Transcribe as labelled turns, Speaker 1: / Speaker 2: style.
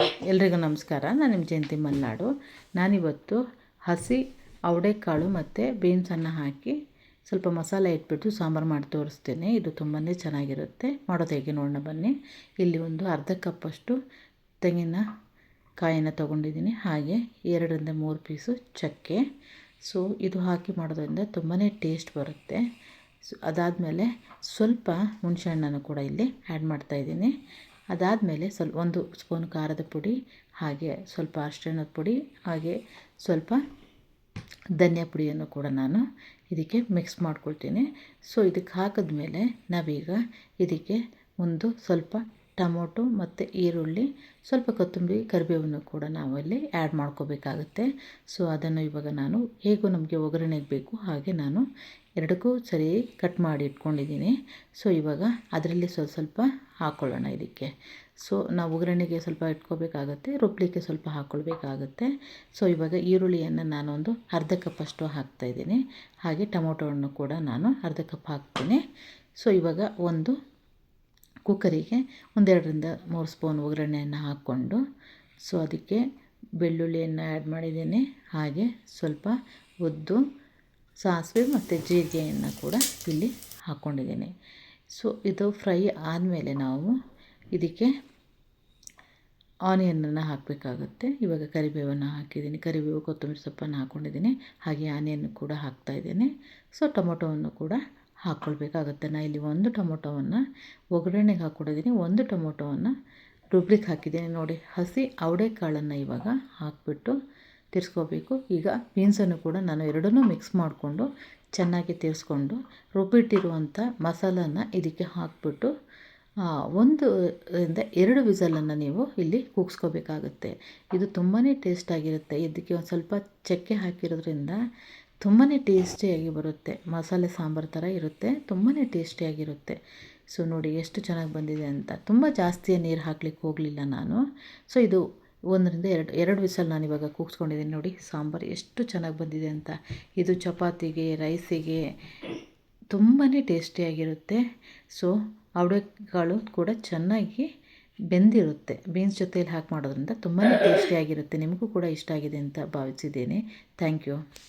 Speaker 1: ಎಲ್ರಿಗೂ ನಮಸ್ಕಾರ. ನಾನು ನಿಮ್ಮ ಜಯಂತಿ ಮಲ್ನಾಡು. ನಾನಿವತ್ತು ಹಸಿ ಅವಡೆಕಾಳು ಮತ್ತು ಬೀನ್ಸನ್ನು ಹಾಕಿ ಸ್ವಲ್ಪ ಮಸಾಲೆ ಇಟ್ಬಿಟ್ಟು ಸಾಂಬಾರು ಮಾಡಿ ತೋರಿಸ್ತೇನೆ. ಇದು ತುಂಬಾ ಚೆನ್ನಾಗಿರುತ್ತೆ. ಮಾಡೋದು ಹೇಗೆ ನೋಡೋಣ ಬನ್ನಿ. ಇಲ್ಲಿ ಒಂದು ಅರ್ಧ ಕಪ್ಪಷ್ಟು ತೆಂಗಿನ ಕಾಯನ್ನು ತೊಗೊಂಡಿದ್ದೀನಿ. ಹಾಗೆ ಎರಡರಿಂದ ಮೂರು ಪೀಸು ಚಕ್ಕೆ. ಸೊ ಇದು ಹಾಕಿ ಮಾಡೋದ್ರಿಂದ ತುಂಬಾ ಟೇಸ್ಟ್ ಬರುತ್ತೆ. ಸೊ ಅದಾದಮೇಲೆ ಸ್ವಲ್ಪ ಹುಣಸೆಹಣ್ಣನ್ನು ಕೂಡ ಇಲ್ಲಿ ಆ್ಯಡ್ ಮಾಡ್ತಾಯಿದ್ದೀನಿ ಅದಾದಮೇಲೆ ಸ್ವಲ್ಪ ಒಂದು ಸ್ಪೂನ್ ಖಾರದ ಪುಡಿ, ಹಾಗೆ ಸ್ವಲ್ಪ ಅರಿಶಿಣದ ಪುಡಿ, ಹಾಗೆ ಸ್ವಲ್ಪ ಧನಿಯಾ ಪುಡಿಯನ್ನು ಕೂಡ ನಾನು ಇದಕ್ಕೆ ಮಿಕ್ಸ್ ಮಾಡ್ಕೊಳ್ತೀನಿ. ಸೊ ಇದಕ್ಕೆ ಹಾಕಿದ್ಮೇಲೆ ನಾವೀಗ ಇದಕ್ಕೆ ಒಂದು ಸ್ವಲ್ಪ ಟೊಮೊಟೊ ಮತ್ತು ಈರುಳ್ಳಿ, ಸ್ವಲ್ಪ ಕೊತ್ತಂಬರಿ, ಕರಿಬೇವನ್ನು ಕೂಡ ನಾವು ಅಲ್ಲಿ ಆ್ಯಡ್ ಮಾಡ್ಕೋಬೇಕಾಗುತ್ತೆ. ಸೊ ಅದನ್ನು ಇವಾಗ ನಾನು ಹೇಗೂ ನಮಗೆ ಒಗ್ಗರಣೆಗೆ ಬೇಕು ಹಾಗೆ ನಾನು ಎರಡಕ್ಕೂ ಸರಿ ಕಟ್ ಮಾಡಿ ಇಟ್ಕೊಂಡಿದ್ದೀನಿ. ಸೊ ಇವಾಗ ಅದರಲ್ಲಿ ಸ್ವಲ್ಪ ಸ್ವಲ್ಪ ಹಾಕ್ಕೊಳ್ಳೋಣ ಇದಕ್ಕೆ. ಸೊ ನಾವು ಒಗ್ಗರಣೆಗೆ ಸ್ವಲ್ಪ ಇಟ್ಕೋಬೇಕಾಗತ್ತೆ, ರುಬ್ಲಿಕ್ಕೆ ಸ್ವಲ್ಪ ಹಾಕ್ಕೊಳ್ಬೇಕಾಗತ್ತೆ ಸೊ ಇವಾಗ ಈರುಳ್ಳಿಯನ್ನು ನಾನೊಂದು ಅರ್ಧ ಕಪ್ಪಷ್ಟು ಹಾಕ್ತಾಯಿದ್ದೀನಿ ಹಾಗೆ ಟೊಮೊಟೊವನ್ನು ಕೂಡ ನಾನು ಅರ್ಧ ಕಪ್ ಹಾಕ್ತೀನಿ. ಸೊ ಇವಾಗ ಒಂದು ಕುಕ್ಕರಿಗೆ ಒಂದೆರಡರಿಂದ ಮೂರು ಸ್ಪೂನ್ ಒಗ್ಗರಣೆಯನ್ನು ಹಾಕ್ಕೊಂಡು, ಸೊ ಅದಕ್ಕೆ ಬೆಳ್ಳುಳ್ಳಿಯನ್ನು ಆ್ಯಡ್ ಮಾಡಿದ್ದೀನಿ. ಹಾಗೆ ಸ್ವಲ್ಪ ಉದ್ದು ಸಾಸಿವೆ ಮತ್ತು ಜೀರಿಗೆಯನ್ನು ಕೂಡ ಇಲ್ಲಿ ಹಾಕ್ಕೊಂಡಿದ್ದೀನಿ. ಸೊ ಇದು ಫ್ರೈ ಆದಮೇಲೆ ನಾವು ಇದಕ್ಕೆ ಆನಿಯನ್ನನ್ನು ಹಾಕಬೇಕಾಗುತ್ತೆ. ಇವಾಗ ಕರಿಬೇವನ್ನು ಹಾಕಿದ್ದೀನಿ. ಕರಿಬೇವು, ಕೊತ್ತಂಬರಿ ಸೊಪ್ಪನ್ನು ಹಾಕ್ಕೊಂಡಿದ್ದೀನಿ. ಹಾಗೆ ಆನಿಯನ್ನು ಕೂಡ ಹಾಕ್ತಾಯಿದ್ದೀನಿ ಸೊ ಟೊಮೊಟೊವನ್ನು ಕೂಡ ಹಾಕ್ಕೊಳ್ಬೇಕಾಗುತ್ತೆ ನಾನು ಇಲ್ಲಿ ಒಂದು ಟೊಮೊಟೊವನ್ನು ಒಗ್ಗರಣೆಗೆ ಹಾಕ್ಕೊಡಿದ್ದೀನಿ ಒಂದು ಟೊಮೊಟೊವನ್ನು ರುಬ್ಲಿಕ್ಕೆ ಹಾಕಿದ್ದೀನಿ ನೋಡಿ, ಹಸಿ ಅವಡೆಕಾಳನ್ನು ಇವಾಗ ಹಾಕಿಬಿಟ್ಟು ತಿರ್ಸ್ಕೋಬೇಕು. ಈಗ ಬೀನ್ಸನ್ನು ಕೂಡ ನಾನು ಎರಡನ್ನೂ ಮಿಕ್ಸ್ ಮಾಡಿಕೊಂಡು ಚೆನ್ನಾಗಿ ತಿರ್ಸ್ಕೊಂಡು ರುಬ್ಬಿಟ್ಟಿರುವಂಥ ಮಸಾಲನ ಇದಕ್ಕೆ ಹಾಕಿಬಿಟ್ಟು ಒಂದು ಇಂದ ಎರಡು ವಿಸಲನ್ನು ನೀವು ಇಲ್ಲಿ ಕೂಗಿಸ್ಕೋಬೇಕಾಗುತ್ತೆ. ಇದು ತುಂಬಾ ಟೇಸ್ಟಾಗಿರುತ್ತೆ. ಇದಕ್ಕೆ ಒಂದು ಸ್ವಲ್ಪ ಚಕ್ಕೆ ಹಾಕಿರೋದ್ರಿಂದ ತುಂಬಾ ಟೇಸ್ಟಿಯಾಗಿ ಬರುತ್ತೆ. ಮಸಾಲೆ ಸಾಂಬಾರು ಥರ ಇರುತ್ತೆ. ತುಂಬಾ ಟೇಸ್ಟಿಯಾಗಿರುತ್ತೆ ಸೊ ನೋಡಿ ಎಷ್ಟು ಚೆನ್ನಾಗಿ ಬಂದಿದೆ ಅಂತ. ತುಂಬ ಜಾಸ್ತಿ ನೀರು ಹಾಕ್ಲಿಕ್ಕೆ ಹೋಗಲಿಲ್ಲ ನಾನು. ಸೊ ಇದು ಒಂದರಿಂದ ಎರಡು ಎರಡು ವಿಸಲ್ ನಾನು ಇವಾಗ ಕೂಗಿಸ್ಕೊಂಡಿದ್ದೀನಿ ನೋಡಿ. ಸಾಂಬಾರು ಎಷ್ಟು ಚೆನ್ನಾಗಿ ಬಂದಿದೆ ಅಂತ. ಇದು ಚಪಾತಿಗೆ, ರೈಸಿಗೆ ತುಂಬಾ ಟೇಸ್ಟಿಯಾಗಿರುತ್ತೆ ಸೊ ಅವಳೆಕಾಳು ಕೂಡ ಚೆನ್ನಾಗಿ ಬೆಂದಿರುತ್ತೆ. ಬೀನ್ಸ್ ಜೊತೆಯಲ್ಲಿ ಹಾಕಿ ಮಾಡೋದ್ರಿಂದ ತುಂಬಾ ಟೇಸ್ಟಿಯಾಗಿರುತ್ತೆ ನಿಮಗೂ ಕೂಡ ಇಷ್ಟ ಆಗಿದೆ ಅಂತ ಭಾವಿಸಿದ್ದೇನೆ. Thank you.